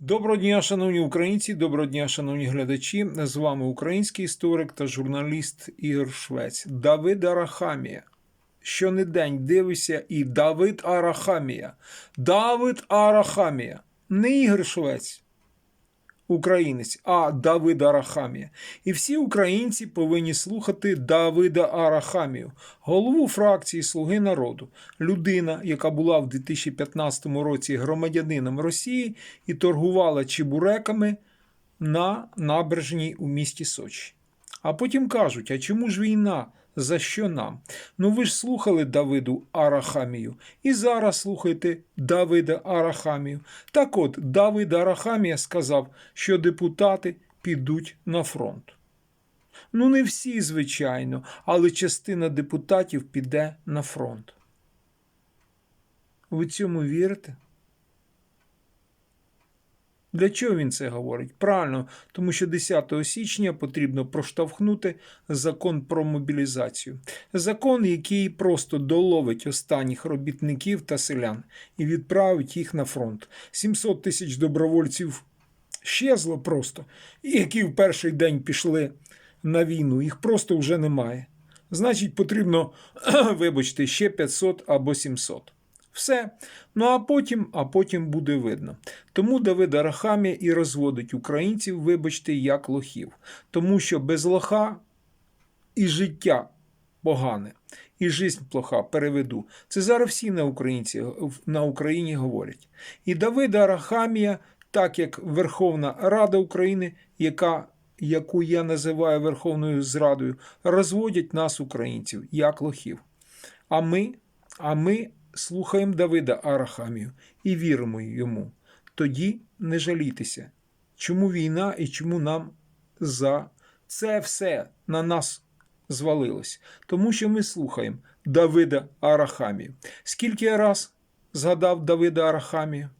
Доброго дня, шановні українці, доброго дня, шановні глядачі. З вами український історик та журналіст Ігор Швець. Давид Арахамія. Щонедень дивися і Давид Арахамія. Давид Арахамія. Не Ігор Швець, українець, а Давид Арахамія. І всі українці повинні слухати Давида Арахамію, голову фракції Слуги народу, людина, яка була в 2015 році громадянином Росії і торгувала чебуреками на набережній у місті Сочі. А потім кажуть: а чому ж війна? За що нам? Ну ви ж слухали Давиду Арахамію. І зараз слухайте Давида Арахамію. Так от, Давид Арахамія сказав, що депутати підуть на фронт. Ну, не всі, звичайно, але частина депутатів піде на фронт. Ви цьому вірите? Для чого він це говорить? Правильно, тому що 10 січня потрібно проштовхнути закон про мобілізацію. Закон, який просто доловить останніх робітників та селян і відправить їх на фронт. 700 тисяч добровольців щезло просто, які в перший день пішли на війну, їх просто вже немає. Значить, потрібно, вибачте, ще 500 або 700. Все. Ну а потім, а потім буде видно. Тому Давид Арахамія і розводить українців, вибачте, як лохів. Тому що без лоха і життя погане, і жизнь плоха переведу. Це зараз всі на, українці, на Україні говорять. І Давид Арахамія, так як Верховна Рада України, яка яку я називаю Верховною Зрадою, розводять нас, українців, як лохів. А ми, а ми слухаємо Давида Арахамію і віримо йому. Тоді не жалітеся, чому війна і чому нам за це все на нас звалилось. Тому що ми слухаємо Давида Арахамію. Скільки я раз згадав Давида Арахамію?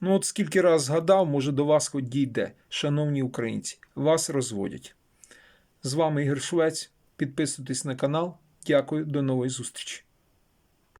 Ну, от скільки раз згадав, може до вас хоч дійде, шановні українці, вас розводять. З вами Ігор Швець. Підписуйтесь на канал. Дякую, до нової зустрічі.